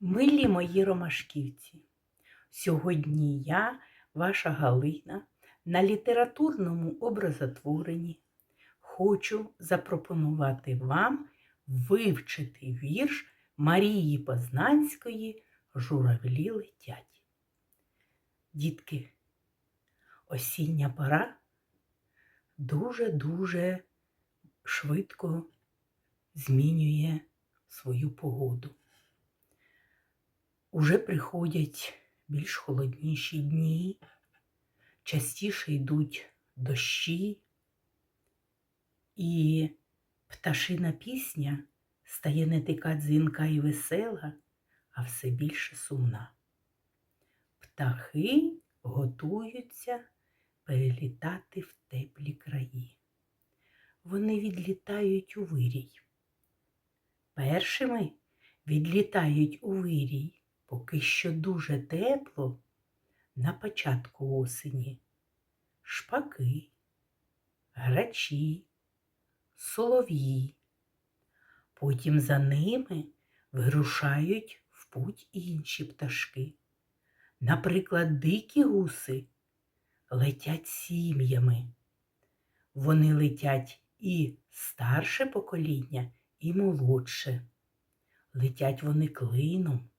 Милі мої ромашківці, сьогодні я, ваша Галина, на літературному образотворенні хочу запропонувати вам вивчити вірш Марії Познанської Журавлі летять. Дітки, осіння пора дуже-дуже швидко змінює свою погоду. Уже приходять більш холодніші дні, частіше йдуть дощі, і пташина пісня стає не така дзвінка і весела, а все більше сумна. Птахи готуються перелітати в теплі краї. Вони відлітають у вирій. Першими відлітають у вирій, поки що дуже тепло на початку осені. Шпаки, грачі, солов'ї. Потім за ними вирушають в путь інші пташки. Наприклад, дикі гуси летять сім'ями. Вони летять і старше покоління, і молодше. Летять вони клином.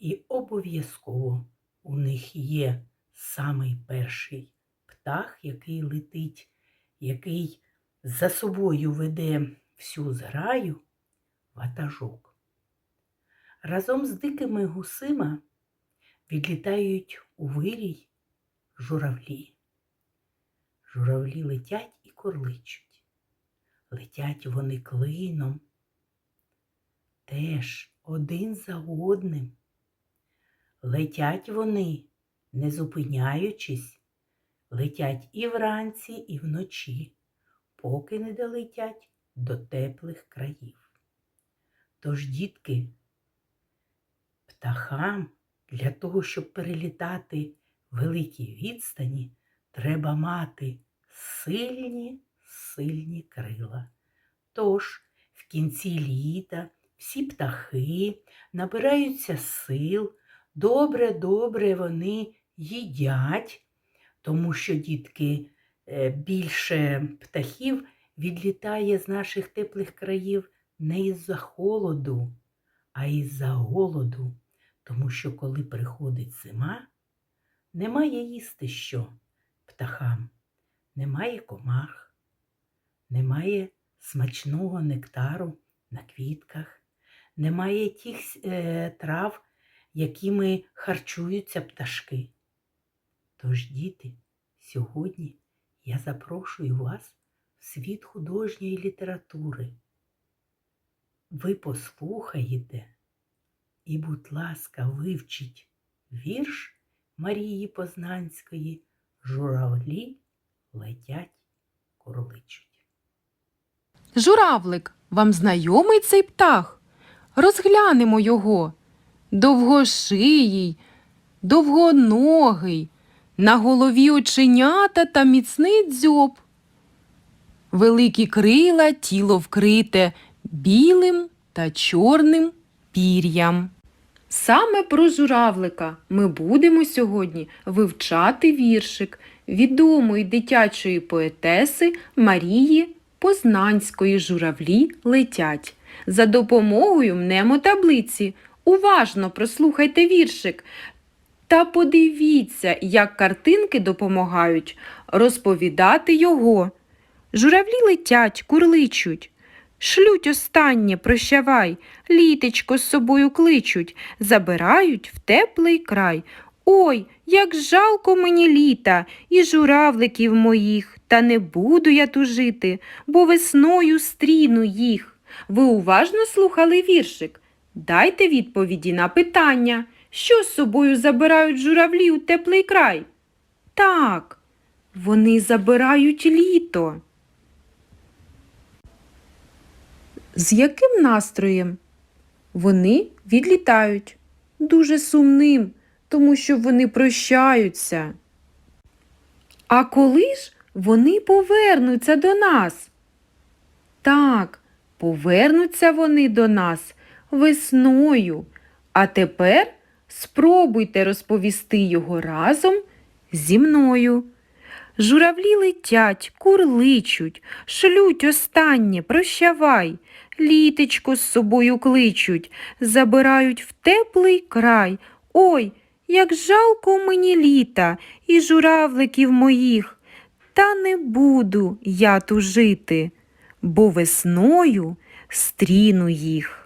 І обов'язково у них є самий перший птах, який летить, який за собою веде всю зграю ватажок. Разом з дикими гусима відлітають у вирій журавлі. Журавлі летять і корличуть. Летять вони клином, теж один за одним. Летять вони, не зупиняючись, летять і вранці, і вночі, поки не долетять до теплих країв. Тож, дітки, птахам для того, щоб перелітати великі відстані, треба мати сильні, сильні крила. Тож в кінці літа всі птахи набираються сил, добре-добре вони їдять, тому що дітки е, більше птахів відлітає з наших теплих країв не із-за холоду, а із-за голоду, тому що коли приходить зима, немає їсти що птахам, немає комах, немає смачного нектару на квітках, немає тих е, трав, якими харчуються пташки. Тож, діти, сьогодні я запрошую вас в світ художньої літератури. Ви послухаєте і, будь ласка, вивчіть вірш Марії Познанської Журавлі летять корличуть. Журавлик, вам знайомий цей птах? Розглянемо його. Довгошиїй, довгоногий, на голові оченята та міцний дзьоб. Великі крила тіло вкрите білим та чорним пір'ям. Саме про журавлика ми будемо сьогодні вивчати віршик відомої дитячої поетеси Марії Познанської журавлі летять. За допомогою мнемотаблиці уважно прослухайте віршик та подивіться, як картинки допомагають розповідати його. Журавлі летять, курличуть. Шлють останнє, прощавай, літечко з собою кличуть, забирають в теплий край. Ой, як жалко мені літа і журавликів моїх, та не буду я тужити, бо весною стріну їх. Ви уважно слухали віршик? Дайте відповіді на питання, що з собою забирають журавлі у теплий край? Так, вони забирають літо. З яким настроєм? Вони відлітають дуже сумним, тому що вони прощаються. А коли ж вони повернуться до нас? Так, повернуться вони до нас весною, А тепер спробуйте розповісти його разом зі мною. Журавлі летять, курличуть, шлють останнє, прощавай, літечко з собою кличуть, забирають в теплий край. Ой, як жалко мені літа і журавликів моїх. Та не буду я тужити, бо весною стріну їх.